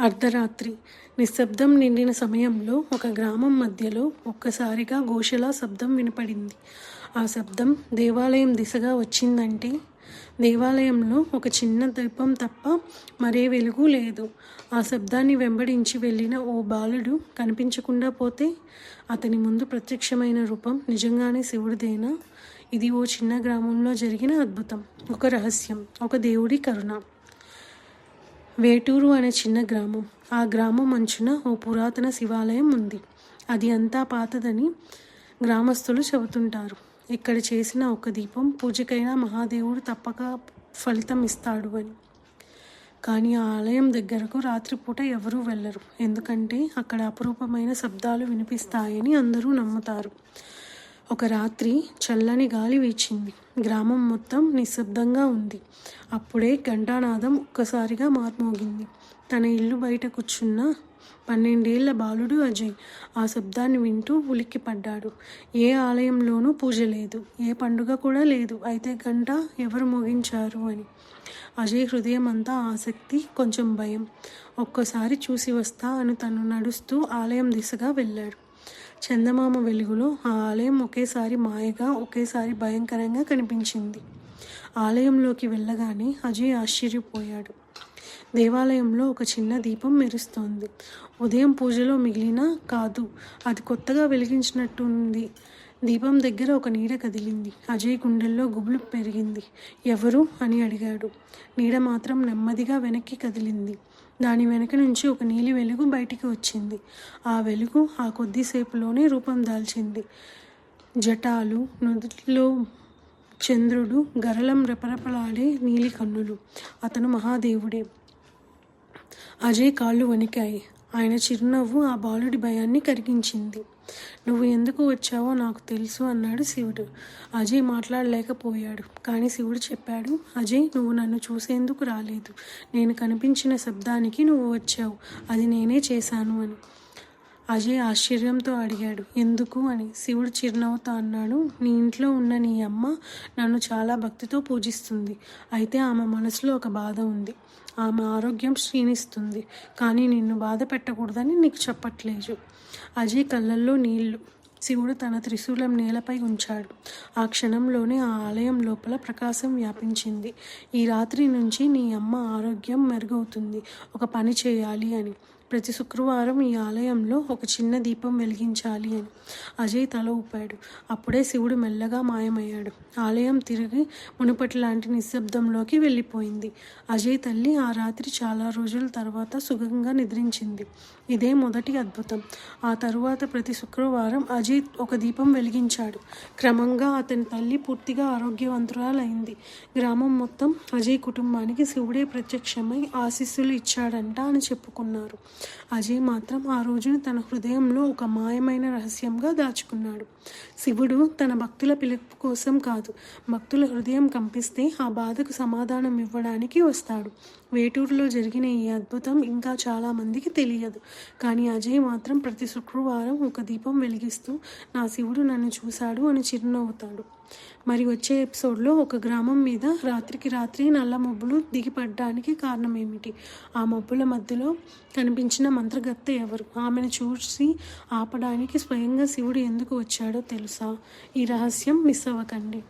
అర్ధరాత్రి. నిశ్శబ్దం నిండిన సమయంలో ఒక గ్రామం మధ్యలో ఒక్కసారిగా ఘోషలా శబ్దం వినపడింది. ఆ శబ్దం దేవాలయం దిశగా వచ్చిందంటే దేవాలయంలో ఒక చిన్న దీపం తప్ప మరే వెలుగు లేదు. ఆ శబ్దాన్ని వెంబడించి వెళ్ళిన ఓ బాలుడు కనిపించకుండా పోతే అతని ముందు ప్రత్యక్షమైన రూపం నిజంగానే శివుడిదేనా? ఇది ఓ చిన్న గ్రామంలో జరిగిన అద్భుతం. ఒక రహస్యం. ఒక దేవుడి కరుణ. వేటూరు అనే చిన్న గ్రామం. ఆ గ్రామం అంచున ఓ పురాతన శివాలయం ఉంది. అది అంతా పాతదని గ్రామస్తులు చెబుతుంటారు. ఇక్కడ చేసిన ఒక దీపం పూజకైనా మహాదేవుడు తప్పక ఫలితం ఇస్తాడు అని. కానీ ఆ ఆలయం దగ్గరకు రాత్రిపూట ఎవరూ వెళ్ళరు. ఎందుకంటే అక్కడ అపురూపమైన శబ్దాలు వినిపిస్తాయని అందరూ నమ్ముతారు. ఒక రాత్రి చల్లని గాలి వీచింది. గ్రామం మొత్తం నిశ్శబ్దంగా ఉంది. అప్పుడే ఘంటానాదం ఒక్కసారిగా మార్మోగింది. తన ఇల్లు బయట కూర్చున్న పన్నెండేళ్ళ బాలుడు అజయ్ ఆ శబ్దాన్ని వింటూ ఉలిక్కి పడ్డాడు ఏ ఆలయంలోనూ పూజ లేదు. ఏ పండుగ కూడా లేదు. అయితే గంట ఎవరు మోగించారు అని. అజయ్ హృదయం అంతా ఆసక్తి కొంచెం భయం. ఒక్కసారి చూసి వస్తా అని తను నడుస్తూ ఆలయం దిశగా వెళ్ళాడు. చందమామ వెలుగులో ఆ ఆలయం ఒకేసారి మాయగా ఒకేసారి భయంకరంగా కనిపించింది. ఆలయంలోకి వెళ్ళగానే అజయ్ ఆశ్చర్యపోయాడు. దేవాలయంలో ఒక చిన్న దీపం మెరుస్తోంది. ఉదయం పూజలో మిగిలిన కాదు అది కొత్తగా వెలిగించినట్టుంది. దీపం దగ్గర ఒక నీడ కదిలింది. అజయ్ గుండెల్లో గుబులు పెరిగింది. ఎవరు? అని అడిగాడు. నీడ మాత్రం నెమ్మదిగా వెనక్కి కదిలింది. దాని వెనక నుంచి ఒక నీలి వెలుగు బయటికి వచ్చింది. ఆ వెలుగు ఆ కొద్దిసేపులోనే రూపం దాల్చింది. జటాలు నుదుటిలో చంద్రుడు గరళం రెపరెపలాడే నీలి కన్నులు. అతను మహాదేవుడే. అజయ్ కాళ్ళు వణికాయి. ఆయన చిరునవ్వు ఆ బాలుడి భయాన్ని కరిగించింది. నువ్వు ఎందుకు వచ్చావో నాకు తెలుసు అన్నాడు శివుడు. అజయ్ మాట్లాడలేకపోయాడు. కానీ శివుడు చెప్పాడు అజయ్ నువ్వు నన్ను చూసేందుకు రాలేదు. నేను కనిపించిన శబ్దానికి నువ్వు వచ్చావు. అది నేనే చేశాను అని. అజయ్ ఆశ్చర్యంతో అడిగాడు. ఎందుకు అని. శివుడు చిరునవ్వుతో అన్నాడు నీ ఇంట్లో ఉన్న నీ అమ్మ నన్ను చాలా భక్తితో పూజిస్తుంది. అయితే ఆమె మనసులో ఒక బాధ ఉంది. ఆమె ఆరోగ్యం క్షీణిస్తుంది. కానీ నిన్ను బాధ పెట్టకూడదని నీకు చెప్పట్లేదు. అజయ్ కళ్ళల్లో నీళ్ళు. శివుడు తన త్రిశూలం నేలపై ఉంచాడు. ఆ క్షణంలోనే ఆ ఆలయం లోపల ప్రకాశం వ్యాపించింది. ఈ రాత్రి నుంచి నీ అమ్మ ఆరోగ్యం మెరుగవుతుంది. ఒక పని చేయాలి అని. ప్రతి శుక్రవారం ఈ ఆలయంలో ఒక చిన్న దీపం వెలిగించాలి అని. అజయ్ తల ఊపాడు. అప్పుడే శివుడు మెల్లగా మాయమయ్యాడు. ఆలయం తిరిగి మునుపటి లాంటి నిశ్శబ్దంలోకి వెళ్ళిపోయింది. అజయ్ తల్లి ఆ రాత్రి చాలా రోజుల తర్వాత సుఖంగా నిద్రించింది. ఇదే మొదటి అద్భుతం. ఆ తరువాత ప్రతి శుక్రవారం అజయ్ ఒక దీపం వెలిగించాడు. క్రమంగా అతని తల్లి పూర్తిగా ఆరోగ్యవంతురాలైంది. గ్రామం మొత్తం అజయ్ కుటుంబానికి శివుడే ప్రత్యక్షమై ఆశీస్సులు ఇచ్చాడంట అని చెప్పుకున్నారు. అజయ్ మాత్రం ఆ రోజును తన హృదయంలో ఒక మాయమైన రహస్యంగా దాచుకున్నాడు. శివుడు తన భక్తుల పిలుపు కోసం కాదు భక్తుల హృదయం కంపిస్తే ఆ బాధకు సమాధానం ఇవ్వడానికి వస్తాడు. వేటూరులో జరిగిన ఈ అద్భుతం ఇంకా చాలామందికి తెలియదు. కానీ అజయ్ మాత్రం ప్రతి శుక్రవారం ఒక దీపం వెలిగిస్తూ నా శివుడు నన్ను చూశాడు అని చిరునవ్వుతాడు. మరి వచ్చే ఎపిసోడ్లో ఒక గ్రామం మీద రాత్రికి రాత్రి నల్ల మబ్బులు దిగిపడడానికి కారణం ఏమిటి? ఆ మబ్బుల మధ్యలో కనిపించిన మంత్రగత్త ఎవరు? ఆమెను చూసి ఆపడానికి స్వయంగా శివుడు ఎందుకు వచ్చాడో తెలుసా? ఈ రహస్యం మిస్ అవ్వకండి.